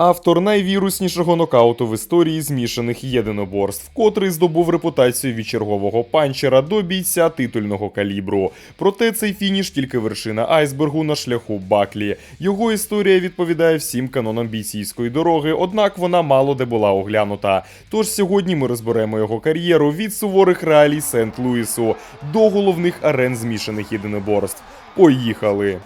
Автор найвіруснішого нокауту в історії змішаних єдиноборств, котрий здобув репутацію від чергового панчера до бійця титульного калібру. Проте цей фініш тільки вершина айсбергу на шляху Баклі. Його історія відповідає всім канонам бійцівської дороги, однак вона мало де була оглянута. Тож сьогодні ми розберемо його кар'єру від суворих реалій Сент-Луісу до головних арен змішаних єдиноборств. Поїхали!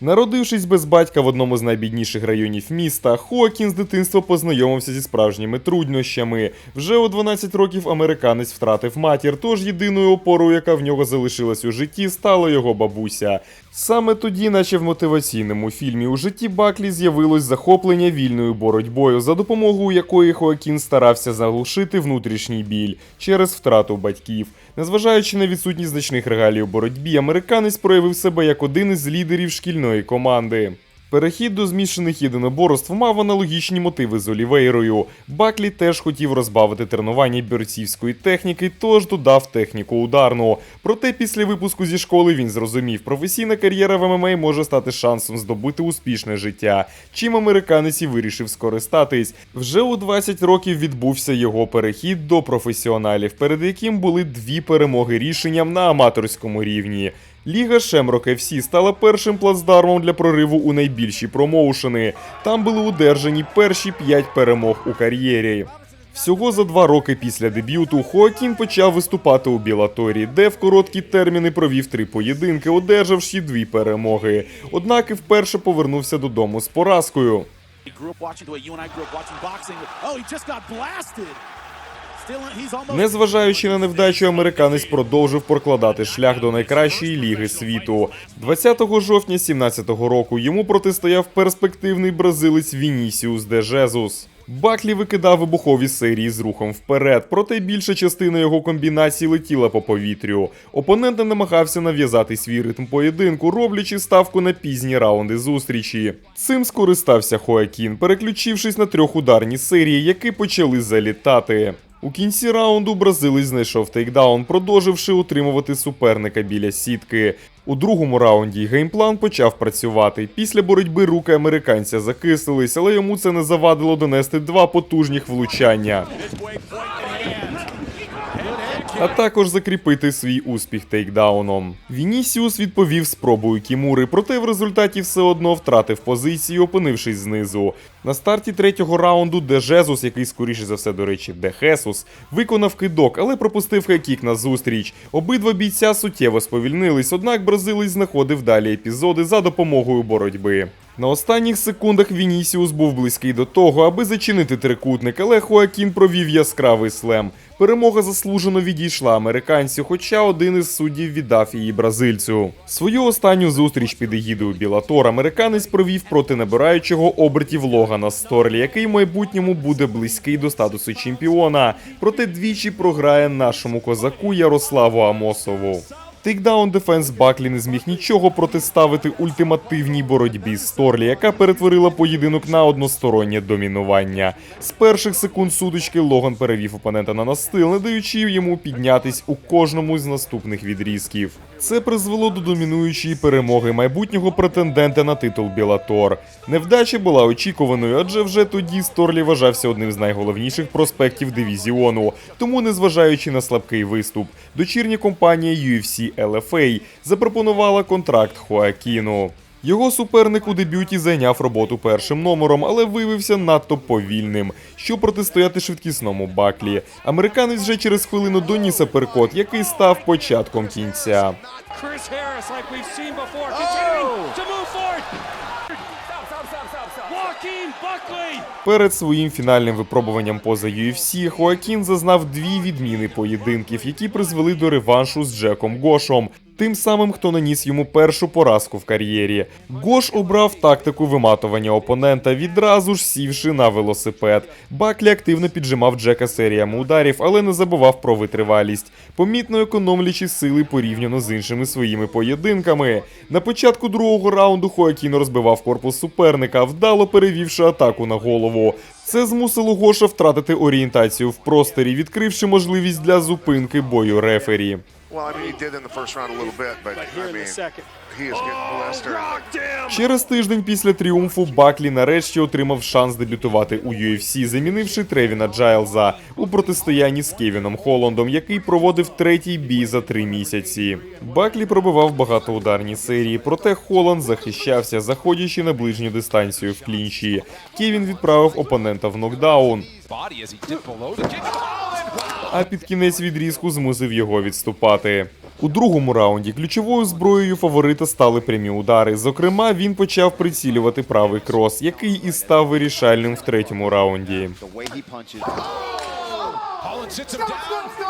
Народившись без батька в одному з найбідніших районів міста, Хоакін з дитинства познайомився зі справжніми труднощами. Вже у 12 років американець втратив матір, тож єдиною опорою, яка в нього залишилась у житті, стала його бабуся. Саме тоді, наче в мотиваційному фільмі, у житті Баклі з'явилось захоплення вільною боротьбою, за допомогою якої Хоакін старався заглушити внутрішній біль через втрату батьків. Незважаючи на відсутність значних регалій у боротьбі, американець проявив себе як один із лідерів шкільної команди. Перехід до змішаних єдиноборств мав аналогічні мотиви з Олівейрою. Баклі теж хотів розбавити тренування борцівської техніки, тож додав техніку ударну. Проте після випуску зі школи він зрозумів, професійна кар'єра в ММА може стати шансом здобути успішне життя. Чим американець і вирішив скористатись. Вже у 20 років відбувся його перехід до професіоналів, перед яким були дві перемоги рішенням на аматорському рівні. Ліга Шемрок FC стала першим плацдармом для прориву у найбільші промоушени. Там були одержані перші п'ять перемог у кар'єрі. Всього за два роки після дебюту Хоакін почав виступати у Білаторі, де в короткі терміни провів три поєдинки, одержавши дві перемоги. Однак і вперше повернувся додому з поразкою. Незважаючи на невдачу, американець продовжив прокладати шлях до найкращої ліги світу. 20 жовтня 2017 року йому протистояв перспективний бразилець Вінісіус де Жезус. Баклі викидав вибухові серії з рухом вперед, проте більша частина його комбінацій летіла по повітрю. Опонент не намагався нав'язати свій ритм поєдинку, роблячи ставку на пізні раунди зустрічі. Цим скористався Хоакін, переключившись на трьохударні серії, які почали залітати. У кінці раунду бразилець знайшов тейкдаун, продовживши утримувати суперника біля сітки. У другому раунді геймплан почав працювати. Після боротьби руки американця закислились, але йому це не завадило донести два потужних влучання. А також закріпити свій успіх тейкдауном. Вінісіус відповів спробою Кімури, проте в результаті все одно втратив позицію, опинившись знизу. На старті третього раунду Де Жезус, який скоріше за все, до речі, Де Хесус, виконав кидок, але пропустив хекік на зустріч. Обидва бійця суттєво сповільнились, однак бразилець знаходив далі епізоди за допомогою боротьби. На останніх секундах Вінісіус був близький до того, аби зачинити трикутник, але Хоакін провів яскравий слем. Перемога заслужено відійшла американцю, хоча один із суддів віддав її бразильцю. Свою останню зустріч під егідою Білатор американець провів проти набираючого обертів Логана Сторлі, який в майбутньому буде близький до статусу чемпіона, проте двічі програє нашому козаку Ярославу Амосову. Тейкдаун Дефенс Баклі не зміг нічого протиставити ультимативній боротьбі з Сторлі, яка перетворила поєдинок на одностороннє домінування. З перших секунд сутички Логан перевів опонента на настил, не даючи йому піднятись у кожному з наступних відрізків. Це призвело до домінуючої перемоги майбутнього претендента на титул Білатор. Невдача була очікуваною, адже вже тоді Сторлі вважався одним з найголовніших проспектів дивізіону. Тому, незважаючи на слабкий виступ, дочірня компанія UFC LFA запропонувала контракт Хоакіну. Його суперник у дебюті зайняв роботу першим номером, але виявився надто повільним, щоб протистояти швидкісному баклі. Американець вже через хвилину доніс аперкот, який став початком кінця. Перед своїм фінальним випробуванням поза UFC Хоакін зазнав дві відміни поєдинків, які призвели до реваншу з Джеком Гошом. Тим самим, хто наніс йому першу поразку в кар'єрі. Гош обрав тактику виматування опонента, відразу ж сівши на велосипед. Баклі активно піджимав Джека серіями ударів, але не забував про витривалість, помітно економлячи сили порівняно з іншими своїми поєдинками. На початку другого раунду Хоакін розбивав корпус суперника, вдало перевівши атаку на голову. Це змусило Гоша втратити орієнтацію в просторі, відкривши можливість для зупинки бою рефері. Blistered. Через тиждень після тріумфу Баклі нарешті отримав шанс дебютувати у UFC, замінивши Тревіна Джайлза у протистоянні з Кевіном Холландом, який проводив третій бій за три місяці. Баклі пробивав багатоударні серії, проте Холланд захищався, заходячи на ближню дистанцію в клінчі. Кевін відправив опонента в нокдаун. Oh, а під кінець відрізку змусив його відступати. У другому раунді ключовою зброєю фаворита стали прямі удари. Зокрема, він почав прицілювати правий крос, який і став вирішальним в третьому раунді.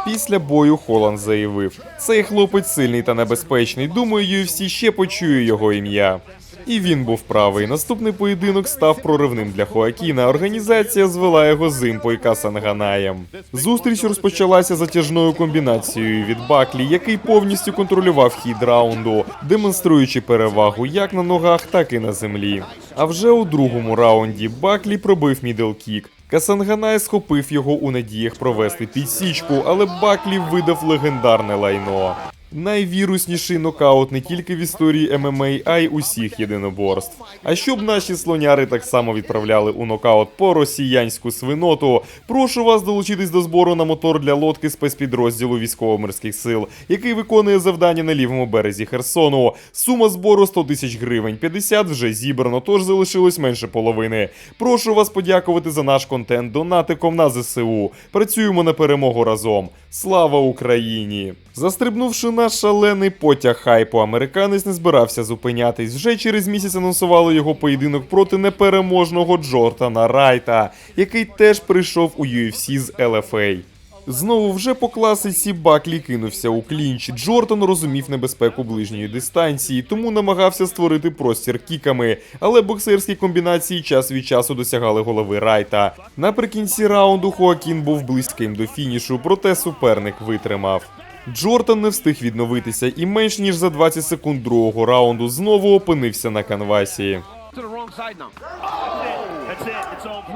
Після бою Холланд заявив: цей хлопець сильний та небезпечний. Думаю, UFC ще почує його ім'я. І він був правий. Наступний поєдинок став проривним для Хоакіна. Організація звела його з Імпо і Касанганаєм. Зустріч розпочалася затяжною комбінацією від Баклі, який повністю контролював хід раунду, демонструючи перевагу як на ногах, так і на землі. А вже у другому раунді Баклі пробив мідл-кік. Касанганай схопив його у надіях провести підсічку, але Баклі видав легендарне лайно. Найвірусніший нокаут не тільки в історії ММА, а й усіх єдиноборств. А щоб наші слоняри так само відправляли у нокаут по росіянську свиноту, прошу вас долучитись до збору на мотор для лодки спецпідрозділу військово-морських сил, який виконує завдання на лівому березі Херсону. Сума збору 100 тисяч гривень, 50 вже зібрано, тож залишилось менше половини. Прошу вас подякувати за наш контент донатиком на ЗСУ. Працюємо на перемогу разом. Слава Україні! Застрибнувши на шалений потяг хайпу, американець не збирався зупинятись. Вже через місяць анонсували його поєдинок проти непереможного Джортана Райта, який теж прийшов у UFC з LFA. Знову вже по класиці Баклі кинувся у клінч. Джортан розумів небезпеку ближньої дистанції, тому намагався створити простір кіками, але боксерські комбінації час від часу досягали голови Райта. Наприкінці раунду Хоакін був близьким до фінішу, проте суперник витримав. Джортан не встиг відновитися і менш ніж за 20 секунд другого раунду знову опинився на канвасі.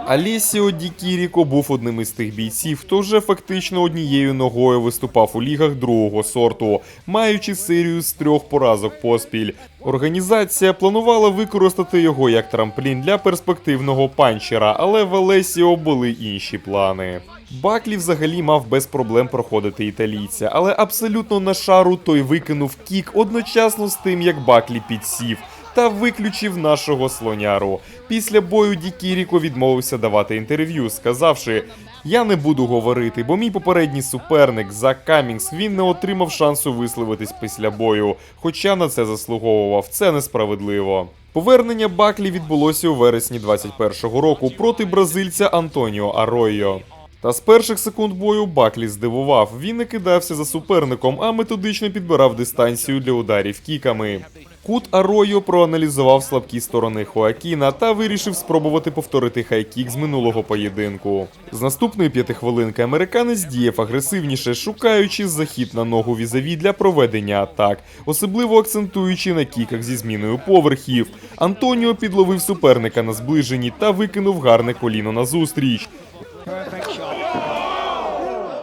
Алісіо Ді Кіріко був одним із тих бійців, хто вже фактично однією ногою виступав у лігах другого сорту, маючи серію з трьох поразок поспіль. Організація планувала використати його як трамплін для перспективного панчера, але в Алесіо були інші плани. Баклі взагалі мав без проблем проходити італійця, але абсолютно на шару той викинув кік одночасно з тим, як Баклі підсів та виключив нашого слоняру. Після бою Дікіріко відмовився давати інтерв'ю, сказавши: Я не буду говорити, бо мій попередній суперник Зак Камінгс він не отримав шансу висловитись після бою, хоча на це заслуговував. Це несправедливо. Повернення Баклі відбулося у вересні 21-го року проти бразильця Антоніо Аройо. Та з перших секунд бою Баклі здивував. Він не кидався за суперником, а методично підбирав дистанцію для ударів кіками. Кут Аройо проаналізував слабкі сторони Хоакіна та вирішив спробувати повторити хайкік з минулого поєдинку. З наступної п'ятихвилинки американець діяв агресивніше, шукаючи захід на ногу візаві для проведення атак, особливо акцентуючи на кіках зі зміною поверхів. Антоніо підловив суперника на зближенні та викинув гарне коліно назустріч.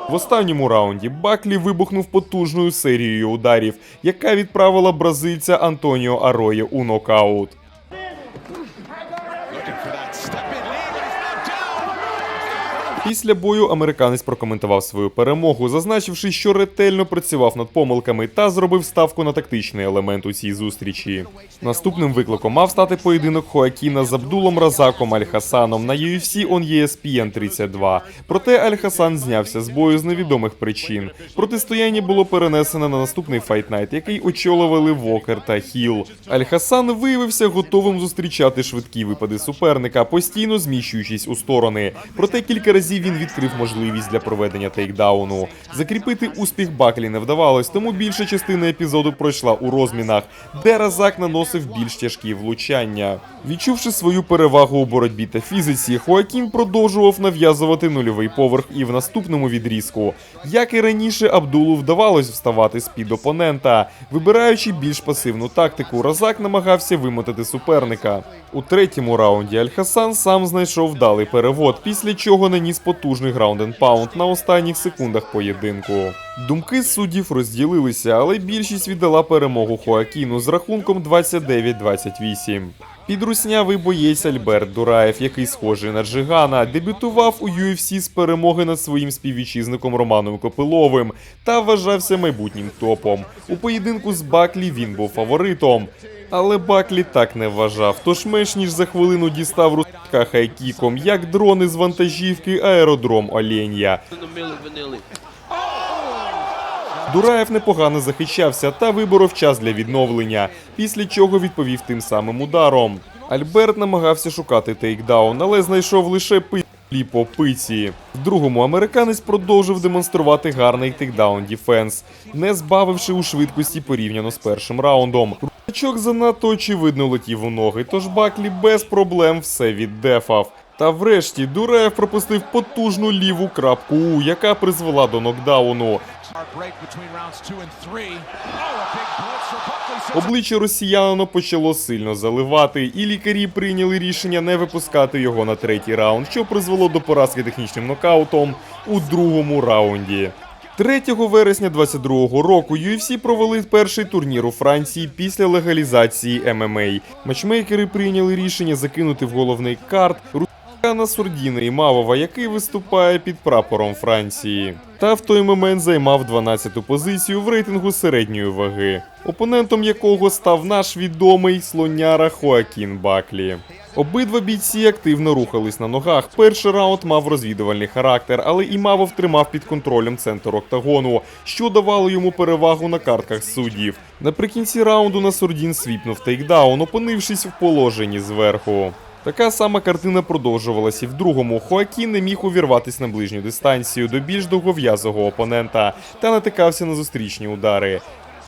В останньому раунді Баклі вибухнув потужною серією ударів, яка відправила бразильця Антоніо Ароє у нокаут. Після бою американець прокоментував свою перемогу, зазначивши, що ретельно працював над помилками та зробив ставку на тактичний елемент у цій зустрічі. Наступним викликом мав стати поєдинок Хоакіна з Абдулом Разаком Аль-Хасаном на UFC on ESPN 32. Проте Аль-Хасан знявся з бою з невідомих причин. Протистояння було перенесено на наступний файтнайт, який очолювали Вокер та Хіл. Аль-Хасан виявився готовим зустрічати швидкі випади суперника, постійно зміщуючись у сторони. Проте кілька разів він відкрив можливість для проведення тейкдауну. Закріпити успіх Баклі не вдавалось, тому більша частина епізоду пройшла у розмінах, де Разак наносив більш тяжкі влучання. Відчувши свою перевагу у боротьбі та фізиці, Хоакін продовжував нав'язувати нульовий поверх і в наступному відрізку. Як і раніше, Абдулу вдавалось вставати з-під опонента. Вибираючи більш пасивну тактику, Разак намагався вимотати суперника. У третьому раунді Аль-Хасан сам знайшов вдалий перевод, після чого наніс потужний граунд and паунд на останніх секундах поєдинку. Думки суддів розділилися, але більшість віддала перемогу Хоакіну з рахунком 29-28. Підруснявий боєць Альберт Дураєв, який схожий на Джигана, дебютував у UFC з перемоги над своїм співвітчизником Романом Копиловим та вважався майбутнім топом. У поєдинку з Баклі він був фаворитом. Але Баклі так не вважав, тож менш ніж за хвилину дістав руска хайкіком, як дрони з вантажівки аеродром Оленя. Дураєв непогано захищався та виборов час для відновлення, після чого відповів тим самим ударом. Альберт намагався шукати тейкдаун, але знайшов лише пи по пиці. В другому американець продовжив демонструвати гарний тейкдаун діфенс, не збавивши у швидкості порівняно з першим раундом. Ручок занадто очевидно летів у ноги, тож Баклі без проблем все віддефав. Та врешті Дураєв пропустив потужну ліву крапку У, яка призвела до нокдауну. Обличчя росіянина почало сильно заливати, і лікарі прийняли рішення не випускати його на третій раунд, що призвело до поразки технічним нокаутом у другому раунді. 3 вересня 22-го року UFC провели перший турнір у Франції після легалізації ММА. Матчмейкери прийняли рішення закинути в головний карт Рускана Сурдіна Імавова, який виступає під прапором Франції. Та в той момент займав 12-ту позицію в рейтингу середньої ваги, опонентом якого став наш відомий слоняра Хоакін Баклі. Обидва бійці активно рухались на ногах. Перший раунд мав розвідувальний характер, але Імавов тримав під контролем центр октагону, що давало йому перевагу на картках суддів. Наприкінці раунду на Сурдін свіпнув тейкдаун, опинившись в положенні зверху. Така сама картина продовжувалася і в другому. Хоакін не міг увірватися на ближню дистанцію до більш довгов'язого опонента та натикався на зустрічні удари.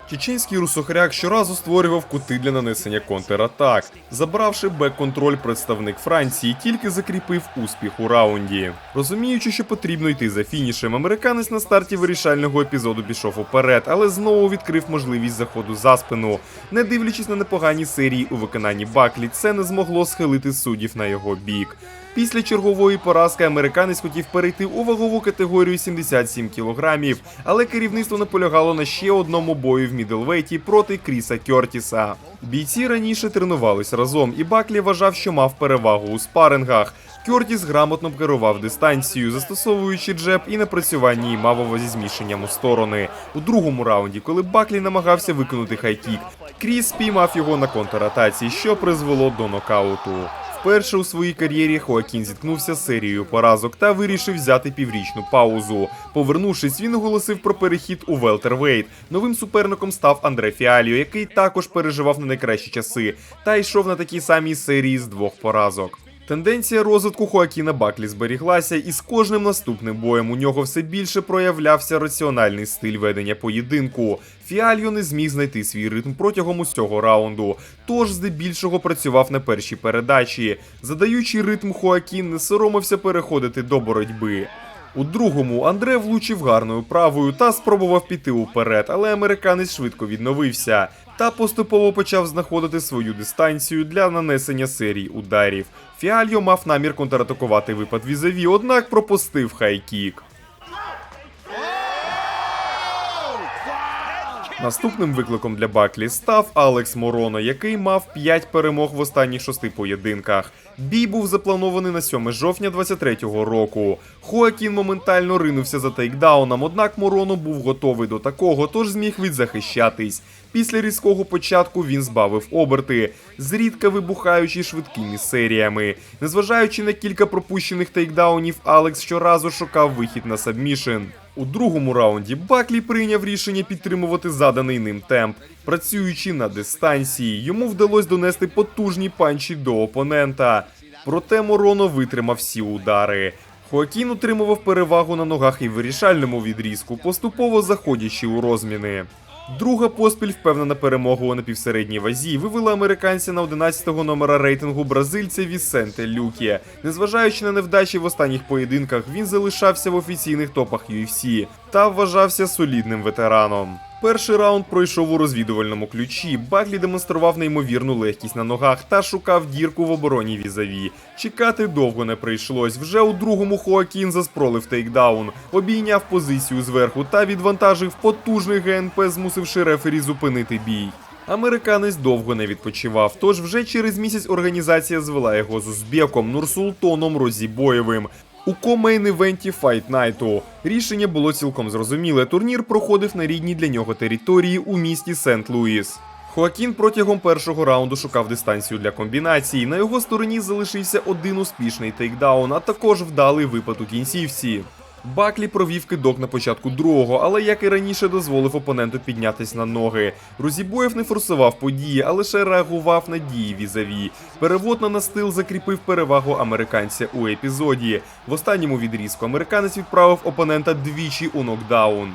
Чеченський русохряк щоразу створював кути для нанесення контратак. Забравши бек-контроль, представник Франції тільки закріпив успіх у раунді. Розуміючи, що потрібно йти за фінішем, американець на старті вирішального епізоду пішов уперед, але знову відкрив можливість заходу за спину. Не дивлячись на непогані серії у виконанні Баклі, це не змогло схилити суддів на його бік. Після чергової поразки американець хотів перейти у вагову категорію 77 кілограмів, але керівництво наполягало на ще одному бою в мідлвейті проти Кріса Кьортіса. Бійці раніше тренувались разом, і Баклі вважав, що мав перевагу у спарингах. Кьортіс грамотно керував дистанцію, застосовуючи джеб і напрацювання Імавова зі зміщенням у сторони. У другому раунді, коли Баклі намагався виконати хайкік, Кріс спіймав його на контратаці, що призвело до нокауту. Вперше у своїй кар'єрі Хоакін зіткнувся з серією поразок та вирішив взяти піврічну паузу. Повернувшись, він оголосив про перехід у велтервейт. Новим суперником став Андре Фіаліо, який також переживав на найкращі часи та йшов на такій самій серії з двох поразок. Тенденція розвитку Хоакіна Баклі зберіглася, і з кожним наступним боєм у нього все більше проявлявся раціональний стиль ведення поєдинку. Фіальо не зміг знайти свій ритм протягом усього раунду, тож здебільшого працював на першій передачі. Задаючи ритм, Хоакін не соромився переходити до боротьби. У другому Андре влучив гарною правою та спробував піти уперед, але американець швидко відновився та поступово почав знаходити свою дистанцію для нанесення серій ударів. Фіальо мав намір контратакувати випад візаві, однак пропустив хайкік. Наступним викликом для Баклі став Алекс Морона, який мав 5 перемог в останніх шести поєдинках. Бій був запланований на 7 жовтня 23-го року. Хоакін моментально ринувся за тейкдауном, однак Мороно був готовий до такого, тож зміг відзахищатись. Після різкого початку він збавив оберти, зрідка вибухаючи швидкими серіями. Незважаючи на кілька пропущених тейкдаунів, Алекс щоразу шукав вихід на сабмішен. У другому раунді Баклі прийняв рішення підтримувати заданий ним темп. Працюючи на дистанції, йому вдалося донести потужні панчі до опонента. Проте Мороно витримав всі удари. Хоакін утримував перевагу на ногах і вирішальному відрізку, поступово заходячи у розміни. Друга поспіль впевнена перемога у напівсередній вазі вивела американця на 11-го номера рейтингу бразильця Вісенте Люкі. Незважаючи на невдачі в останніх поєдинках, він залишався в офіційних топах UFC та вважався солідним ветераном. Перший раунд пройшов у розвідувальному ключі. Баклі демонстрував неймовірну легкість на ногах та шукав дірку в обороні візаві. Чекати довго не прийшлось. Вже у другому Хоакін заспролив тейкдаун, обійняв позицію зверху та відвантажив потужний ГНП, змусивши рефері зупинити бій. Американець довго не відпочивав, тож вже через місяць організація звела його з Узбеком Нурсултоном Розібоєвим. У комейн-івенті Fight Night. Рішення було цілком зрозуміле. Турнір проходив на рідній для нього території у місті Сент-Луїс. Хоакін протягом першого раунду шукав дистанцію для комбінації. На його стороні залишився один успішний тейкдаун, а також вдалий випад у кінцівці. Баклі провів кидок на початку другого, але як і раніше дозволив опоненту піднятись на ноги. Розібоєв не форсував події, а лише реагував на дії візаві. Перевод на настил закріпив перевагу американця у епізоді. В останньому відрізку американець відправив опонента двічі у нокдаун.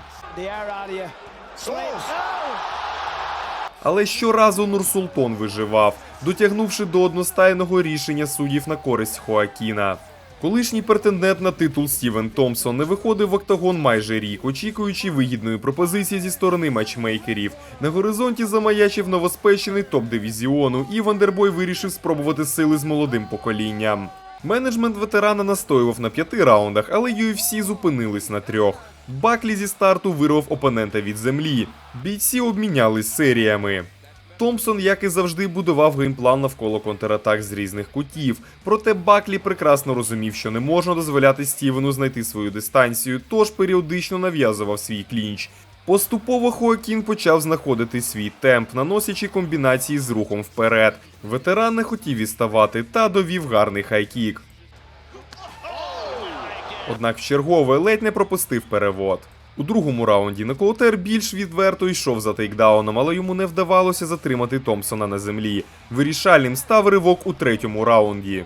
Але щоразу Нурсултон виживав, дотягнувши до одностайного рішення суддів на користь Хоакіна. Колишній претендент на титул Стівен Томпсон не виходив в октагон майже рік, очікуючи вигідної пропозиції зі сторони матчмейкерів. На горизонті замаячив новоспечений топ-дивізіону, і Вандербой вирішив спробувати сили з молодим поколінням. Менеджмент ветерана настоював на п'яти раундах, але UFC зупинились на трьох. Баклі зі старту вирвав опонента від землі. Бійці обмінялись серіями. Томпсон, як і завжди, будував геймплан навколо контратак з різних кутів. Проте Баклі прекрасно розумів, що не можна дозволяти Стівену знайти свою дистанцію, тож періодично нав'язував свій клінч. Поступово Хоакін почав знаходити свій темп, наносячи комбінації з рухом вперед. Ветеран не хотів відставати та довів гарний хайкік. Однак в чергове ледь не пропустив перевод. У другому раунді Нокоутер більш відверто йшов за тейкдауном, але йому не вдавалося затримати Томпсона на землі. Вирішальним став ривок у третьому раунді.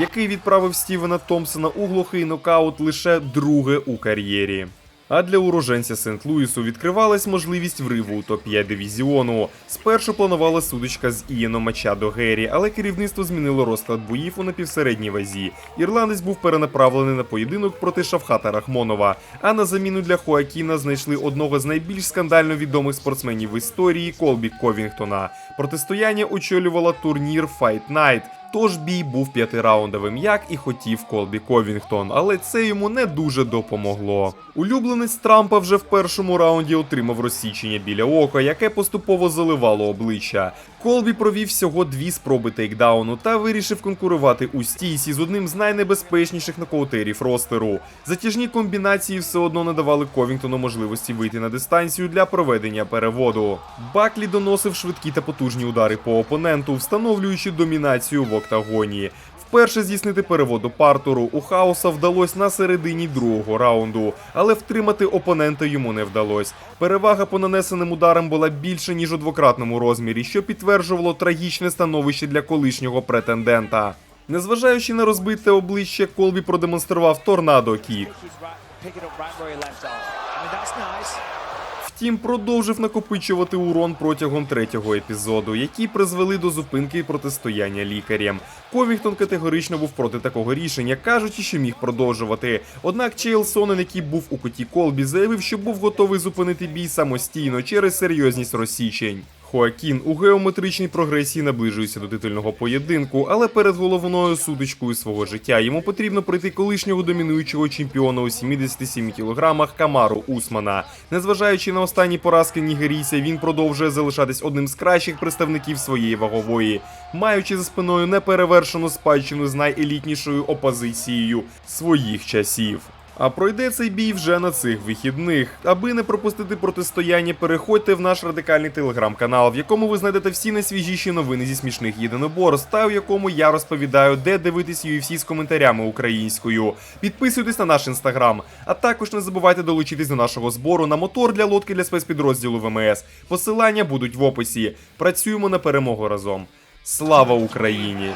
Який відправив Стівена Томпсона у глухий нокаут лише друге у кар'єрі. А для уроженця Сент-Луісу відкривалась можливість вриву у топ-5 дивізіону. Спершу планувала судочка з Ієном Мачадо Геррі, але керівництво змінило розклад боїв у напівсередній вазі. Ірландець був перенаправлений на поєдинок проти Шавхата Рахмонова. А на заміну для Хоакіна знайшли одного з найбільш скандально відомих спортсменів в історії Колбі Ковінгтона. Протистояння очолювала турнір Fight Night. Тож бій був п'ятираундовим, як і хотів Колбі Ковінгтон, але це йому не дуже допомогло. Улюбленець Трампа вже в першому раунді отримав розсічення біля ока, яке поступово заливало обличчя. Колбі провів всього дві спроби тейкдауну та вирішив конкурувати у стійсі з одним з найнебезпечніших нокаутерів ростеру. Затяжні комбінації все одно не давали Ковінгтону можливості вийти на дистанцію для проведення переводу. Баклі доносив швидкі та потужні удари по опоненту, встановлюючи домінацію в октагоні. Вперше здійснити переводу партуру у хаоса вдалося на середині другого раунду, але втримати опонента йому не вдалося. Перевага по нанесеним ударам була більше ніж у двократному розмірі, що підтверджувало трагічне становище для колишнього претендента. Незважаючи на розбите обличчя, Колбі продемонстрував торнадо кік. Втім, продовжив накопичувати урон протягом третього епізоду, які призвели до зупинки і протистояння лікарям. Ковінгтон категорично був проти такого рішення, кажучи, що міг продовжувати. Однак Чейл Сонен, який був у куті Колбі, заявив, що був готовий зупинити бій самостійно через серйозність розсічень. Хоакін у геометричній прогресії наближується до титульного поєдинку, але перед головною сутичкою свого життя йому потрібно пройти колишнього домінуючого чемпіона у 77 кілограмах Камару Усмана. Незважаючи на останні поразки нігерійця, він продовжує залишатись одним з кращих представників своєї вагової, маючи за спиною неперевершену спадщину з найелітнішою опозицією своїх часів. А пройде цей бій вже на цих вихідних. Аби не пропустити протистояння, переходьте в наш радикальний телеграм-канал, в якому ви знайдете всі найсвіжіші новини зі смішних єдиноборств, та в якому я розповідаю, де дивитись UFC з коментарями українською. Підписуйтесь на наш інстаграм, а також не забувайте долучитись до нашого збору на мотор для лодки для спецпідрозділу ВМС. Посилання будуть в описі. Працюємо на перемогу разом. Слава Україні!